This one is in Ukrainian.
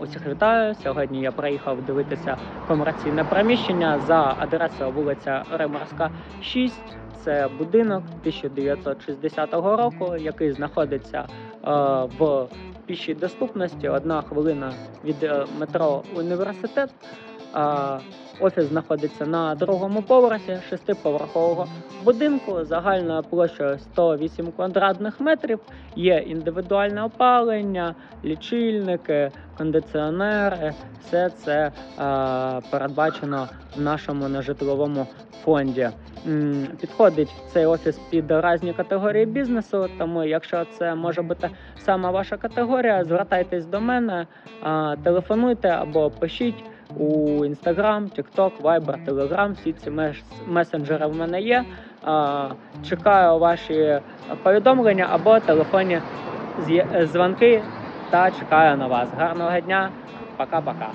Усіх вітаю. Сьогодні я приїхав дивитися комерційне приміщення за адресою вулиця Римарська, 6. Це будинок 1960 року, який знаходиться е, в пішій доступності. Одна хвилина від е, метро Університет. Офіс знаходиться на другому поверсі шестиповерхового будинку загальною площею 108 квадратних метрів. Є індивідуальне опалення, лічильники, кондиціонери. Все це е, передбачено в нашому нежитловому фонді. Підходить цей офіс під різні категорії бізнесу. Тому, якщо це може бути саме ваша категорія, звертайтесь до мене, телефонуйте або пишіть у Instagram, TikTok, Viber, Telegram. Всі ці мес- месенджери в мене є. Чекаю ваші повідомлення або телефонні дзвінки та чекаю на вас. Гарного дня, пока-пока.